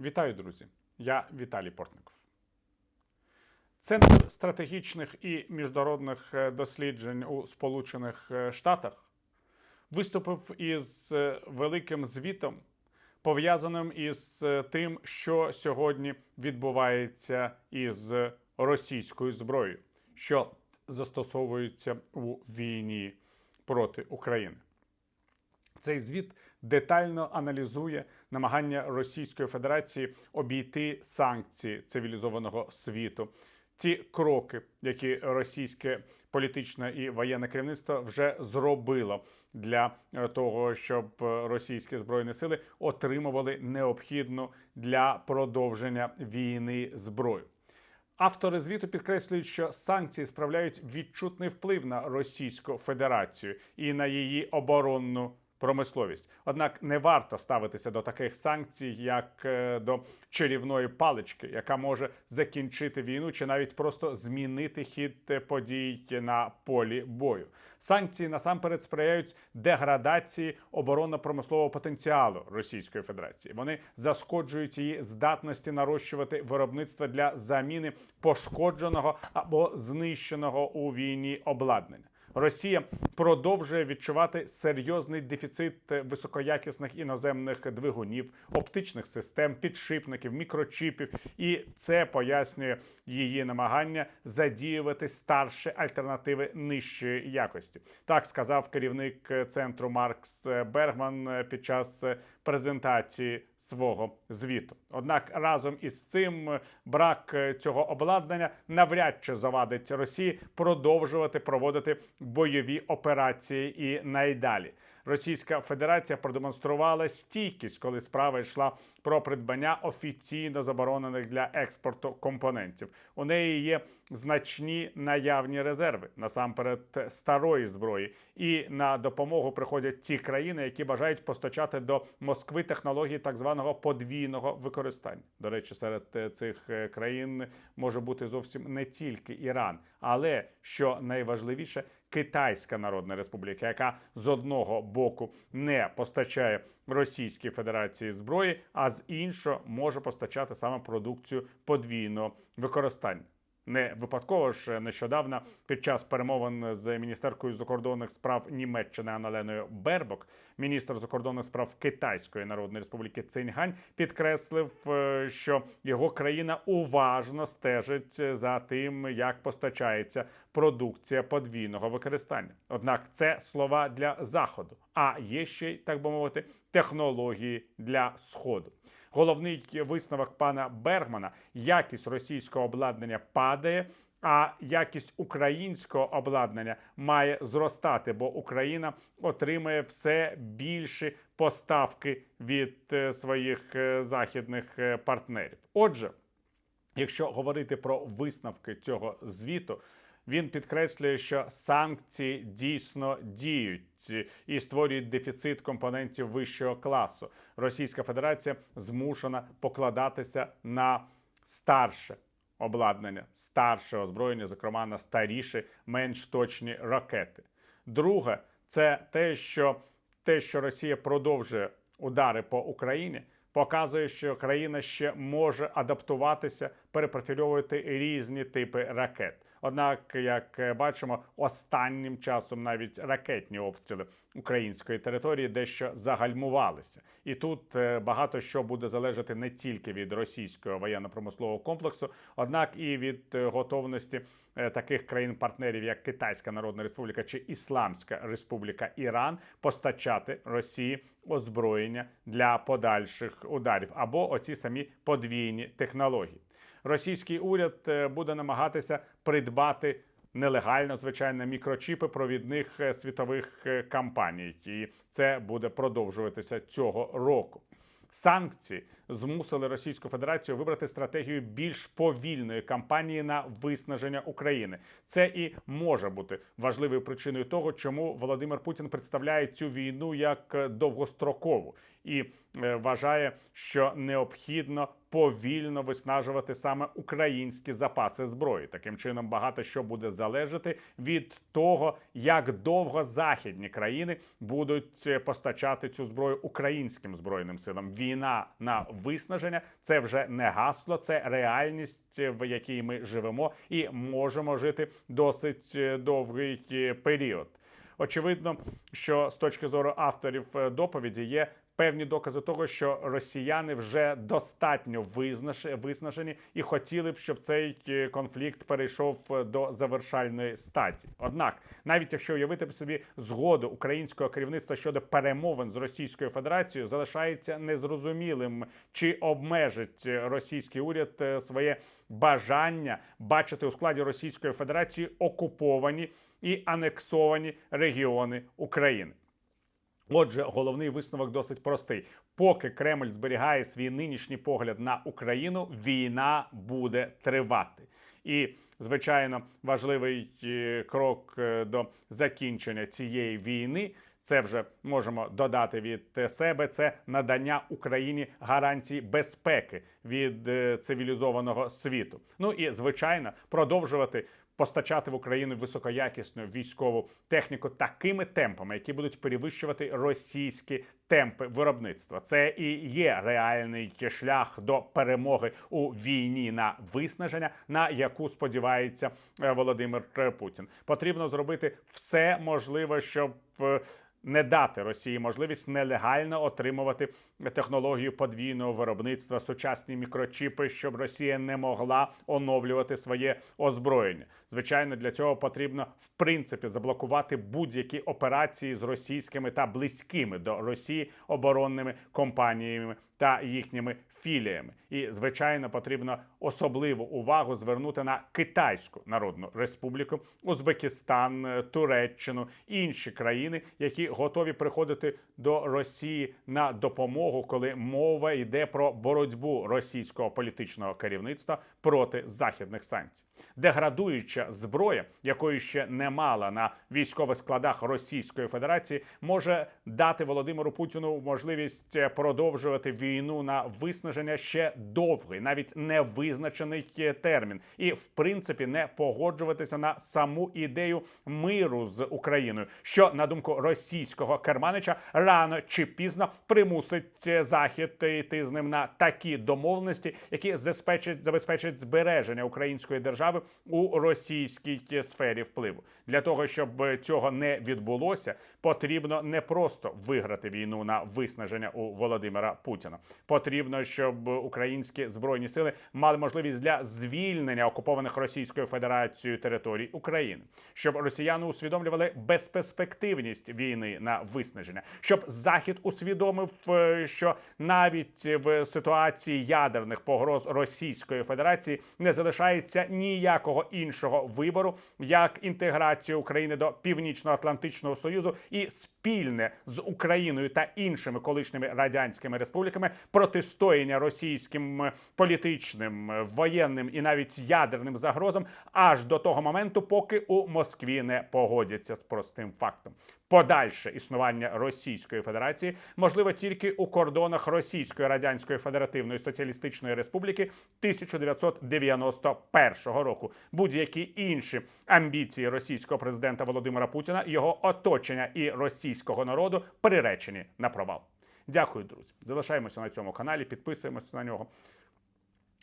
Вітаю, друзі! Я Віталій Портников. Центр стратегічних і міжнародних е, досліджень у Сполучених е, Штатах виступив із е, великим звітом, пов'язаним із тим, що сьогодні відбувається із російською зброєю, що застосовується у війні проти України. Цей звіт детально аналізує намагання Російської Федерації обійти санкції цивілізованого світу. Ті кроки, які російське політичне і воєнне керівництво вже зробило для е, того, щоб е, російські збройні сили отримували необхідну для продовження війни зброю. Автори звіту підкреслюють, що санкції справляють відчутний вплив на Російську Федерацію і на її оборонну промисловість. Однак не варто ставитися до таких санкцій, як е, до чарівної палички, яка може закінчити війну чи навіть просто змінити хід е, подій на полі бою. Санкції насамперед сприяють деградації оборонно-промислового потенціалу Російської Федерації. Вони зашкоджують її здатності нарощувати виробництво для заміни пошкодженого або знищеного у війні обладнання. Росія продовжує відчувати серйозний дефіцит високоякісних іноземних двигунів, оптичних систем, підшипників, мікрочіпів, і це пояснює її намагання задіювати старші альтернативи нижчої якості. Так сказав керівник центру Маркс Бергман під час презентації свого звіту. Однак разом із цим брак цього обладнання навряд чи завадить Росії продовжувати проводити бойові операції і найдалі. Російська Федерація продемонструвала стійкість, коли справа йшла про придбання офіційно заборонених для експорту компонентів. У неї є значні наявні резерви насамперед старої зброї, і на допомогу приходять ті країни, які бажають постачати до Москви технології так званого подвійного використання. До речі, серед е, цих е, країн може бути зовсім не тільки Іран, але що найважливіше. Китайська Народна Республіка, яка з одного боку не постачає Російській Федерації зброї, а з іншого може постачати саме продукцію подвійного використання. Не випадково ж нещодавно під час перемовин з міністеркою закордонних справ Німеччини Аналеною Бербок, міністр закордонних справ Китайської Народної Республіки Циньгань підкреслив, е, що його країна уважно стежить за тим, як постачається продукція подвійного використання. Однак це слова для заходу, а є ще так би мовити технології для сходу. Головний висновок пана Бергмана: якість російського обладнання падає. А якість українського обладнання має зростати, бо Україна отримує все більші поставки від е, своїх е, західних е, партнерів. Отже, якщо говорити про висновки цього звіту, він підкреслює, що санкції дійсно діють і створюють дефіцит компонентів вищого класу. Російська Федерація змушена покладатися на старше обладнання, старше озброєння, зокрема на старіші, менш точні ракети. Друге, це те, що те, що Росія продовжує удари по Україні. Показує, що країна ще може адаптуватися, перепрофільовувати різні типи ракет. Однак, як бачимо, останнім часом навіть ракетні обстріли української території дещо загальмувалися, і тут е, багато що буде залежати не тільки від російського воєнно-промислового комплексу, однак і від е, готовності е, таких країн-партнерів, як Китайська Народна Республіка чи Ісламська Республіка Іран, постачати Росії озброєння для подальших ударів або оці самі подвійні технології російський уряд е, буде намагатися придбати нелегально, звичайно, мікрочіпи провідних е, світових е, компаній, і це буде продовжуватися цього року. Санкції змусили Російську Федерацію вибрати стратегію більш повільної кампанії на виснаження України. Це і може бути важливою причиною того, чому Володимир Путін представляє цю війну як довгострокову і е, вважає, що необхідно повільно виснажувати саме українські запаси зброї. Таким чином, багато що буде залежати від того, як довго західні країни будуть е, постачати цю зброю українським збройним силам. Війна на виснаження це вже не гасло, це реальність, в якій ми живемо, і можемо жити досить е, довгий е, період. Очевидно, що з точки зору авторів е, доповіді є певні докази того, що росіяни вже достатньо виснажені і хотіли б, щоб цей е, конфлікт перейшов е, до завершальної стадії. Однак, навіть якщо уявити собі згоду українського керівництва щодо перемовин з Російською Федерацією, залишається незрозумілим, чи обмежить російський уряд е, своє бажання бачити у складі Російської Федерації окуповані і анексовані регіони України. Отже, головний висновок досить простий: поки Кремль зберігає свій нинішній погляд на Україну, війна буде тривати. І звичайно, важливий е, крок е, до закінчення цієї війни. Це вже можемо додати від е, себе. Це надання Україні гарантій безпеки від цивілізованого світу. Ну і звичайно, продовжувати постачати в Україну високоякісну військову техніку такими темпами, які будуть перевищувати російські темпи виробництва. Це і є реальний шлях до перемоги у війні на виснаження, на яку сподівається е, Володимир Путін. Потрібно зробити все можливе, щоб е, не дати Росії можливість нелегально отримувати технологію подвійного виробництва, сучасні мікрочіпи, щоб Росія не могла оновлювати своє озброєння. Звичайно, для цього потрібно в принципі заблокувати будь-які операції з російськими та близькими до Росії оборонними компаніями та їхніми філіями. І звичайно, потрібно особливу увагу звернути на Китайську Народну Республіку, Узбекистан, е, Туреччину інші країни, які готові приходити до Росії на допомогу, коли мова йде про боротьбу російського політичного керівництва проти західних санкцій. Деградуюча зброя, якої ще немало на військових складах Російської Федерації, може дати Володимиру Путіну можливість е, продовжувати війну на виснаження ще довгий, навіть невизначений е, термін, і в принципі не погоджуватися на саму ідею миру з Україною, що на думку російського керманича рано чи пізно примусить е, захід йти з ним на такі домовленості, які забезпечать забезпечать збереження української держави у російській е, сфері впливу. Для того щоб цього не відбулося, потрібно не просто виграти війну на виснаження у Володимира Путіна. Потрібно, щоб українські збройні сили мали можливість для звільнення окупованих Російською Федерацією територій України, щоб росіяни усвідомлювали безперспективність війни на виснаження, щоб захід усвідомив, е, що навіть в ситуації ядерних погроз Російської Федерації не залишається ніякого іншого вибору, як інтеграція України до Північно-Атлантичного Союзу і спільне з Україною та іншими колишніми радянськими республіками протистояння російським е, політичним, е, воєнним і навіть ядерним загрозам аж до того моменту, поки у Москві не погодяться з простим фактом. Подальше існування Російської Федерації можливо тільки у кордонах Російської Радянської Федеративної Соціалістичної Республіки 1991 року. Будь-які інші амбіції російського президента Володимира Путіна, його оточення і російського народу приречені на провал. Дякую, друзі. Залишаємося на цьому каналі, підписуємося на нього.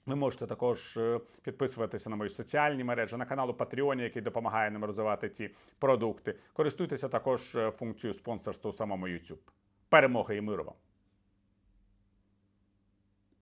Ви можете також е, підписуватися на мої соціальні мережі, на канал у Patreon, який допомагає нам розвивати ці продукти. Користуйтеся також е, функцією спонсорства у самому YouTube. Перемоги і миру вам!